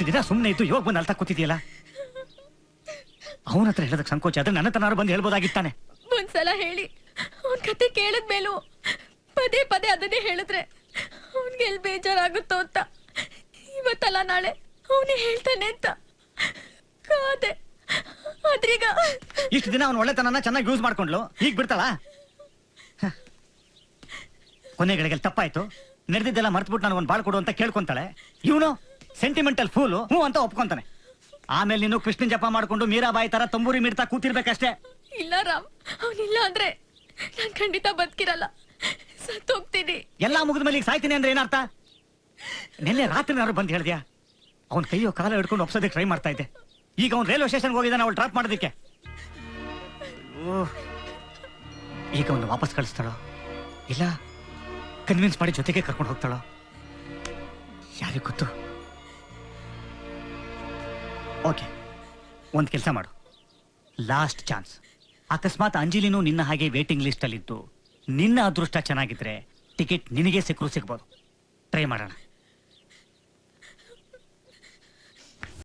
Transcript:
ಇಷ್ಟು ದಿನ ಸುಮ್ಮನೆ ಇದ್ದು ಇವಾಗ ಬಂದು ಅಳ್ತಾ ಕೂತಿದ್ಯಲ್ಲ ಅವನ ಹತ್ರ ಹೇಳೋದಕ್ಕೆ ಸಂಕೋಚ ಆದ್ರೆ ನನ್ನ ಹತ್ರ ಬಂದು ಹೇಳ್ಬೋದಾಗಿತ್ತಾನೆ. ಒಂದ್ಸಲ ಹೇಳಿ. ಅವನ್ ಕತೆ ಕೇಳಿದ್ಮೇಲೂ ಪದೇ ಪದೇ ಅದನ್ನೇ ಹೇಳಿದ್ರೆ ಅವನ್ಗೆ ಎಲ್ಲಿ ಬೇಜಾರಾಗುತ್ತೋ ಅಂತ. ಇವತ್ತಲ್ಲ ನಾಳೆ ಅವನೇ ಹೇಳ್ತಾನೆ ಅಂತ. ಕಾದೆ. ಆದ್ರೀಗ ಇಷ್ಟು ದಿನ ಅವನ ಒಳ್ಳೆತನನ ಚೆನ್ನಾಗಿ ಯೂಸ್ ಮಾಡ್ಕೊಂಡ್ಲು? ಈಗ ಬಿಡ್ತಾಳ? ಕೊನೆಗಳಿಗೆ ತಪ್ಪಾಯ್ತು. ನಡೆದಿದ್ದೆಲ್ಲ ಮರ್ತ್ಬಿಟ್ಟು ನನಗೊಂದು ಬಾಳ್ ಕೊಡು ಅಂತ ಕೇಳ್ಕೊಂತಾಳೆ. ಇವನು? ಸೆಂಟಿಮೆಂಟಲ್ ಫೂಲು ಹ್ಞೂ ಅಂತ ಒಪ್ಕೊಂತಾನೆ. ಆಮೇಲೆ ನೀನು ಕೃಷ್ಣ ಜಪ ಮಾಡ್ಕೊಂಡು ಮೀರಾಬಾಯಿ ತರ ತಂಬೂರಿ ಮಿಡ್ತಾ ಕೂತಿರ್ಬೇಕಷ್ಟೇ. ಇಲ್ಲ ರಾಮ್ ಅವನಿಲ್ಲ ಅಂದ್ರೆ ನಾನ್ ಖಂಡಿತ ಬದುಕಿರಲ್ಲ. ಸತ್ತೋಗ್ತೀನಿ ಎಲ್ಲ ಮುಗಿದ ಮೇಲೆ ಈಗ ಸಾಯ್ತೀನಿ ಅಂದ್ರೆ ಏನರ್ಥ? ನಿನ್ನೆ ರಾತ್ರಿ ನಾನು ಬಂದು ಹೇಳ್ದ್ಯಾ? ಅವ್ನ ಕೈಯೋ ಕಾಲ ಹಿಡ್ಕೊಂಡು ಒಪ್ಸೋದಕ್ಕೆ ಟ್ರೈ ಮಾಡ್ತಾ ಇದ್ದೆ. ಈಗ ಅವ್ನು ರೈಲ್ವೆ ಸ್ಟೇಷನ್ಗೆ ಹೋಗಿದ್ದಾನೆ ಅವಳು ಡ್ರಾಪ್ ಮಾಡೋದಕ್ಕೆ. ಓಹ್, ಈಗ ಅವನು ವಾಪಸ್ ಕಳಿಸ್ತಾಳೋ? ಇಲ್ಲ ಕನ್ವಿನ್ಸ್ ಮಾಡಿ ಜೊತೆಗೆ ಕರ್ಕೊಂಡು ಹೋಗ್ತಾಳೋ? ಯಾರಿಗೆ ಗೊತ್ತು? ಓಕೆ, ಒಂದು ಕೆಲಸ ಮಾಡು. ಲಾಸ್ಟ್ ಚಾನ್ಸ್ ಅಕಸ್ಮಾತ್ ಅಂಜಲಿನೂ ನಿನ್ನ ಹಾಗೆ ವೇಟಿಂಗ್ ಲಿಸ್ಟ್ ಅಲ್ಲಿದ್ದು, ನಿನ್ನ ಅದೃಷ್ಟ ಚೆನ್ನಾಗಿದ್ರೆ ಟಿಕೆಟ್ ನಿನಗೆ ಸಿಕ್ಕರು ಸಿಗ್ಬೋದು. ಟ್ರೈ ಮಾಡೋಣ.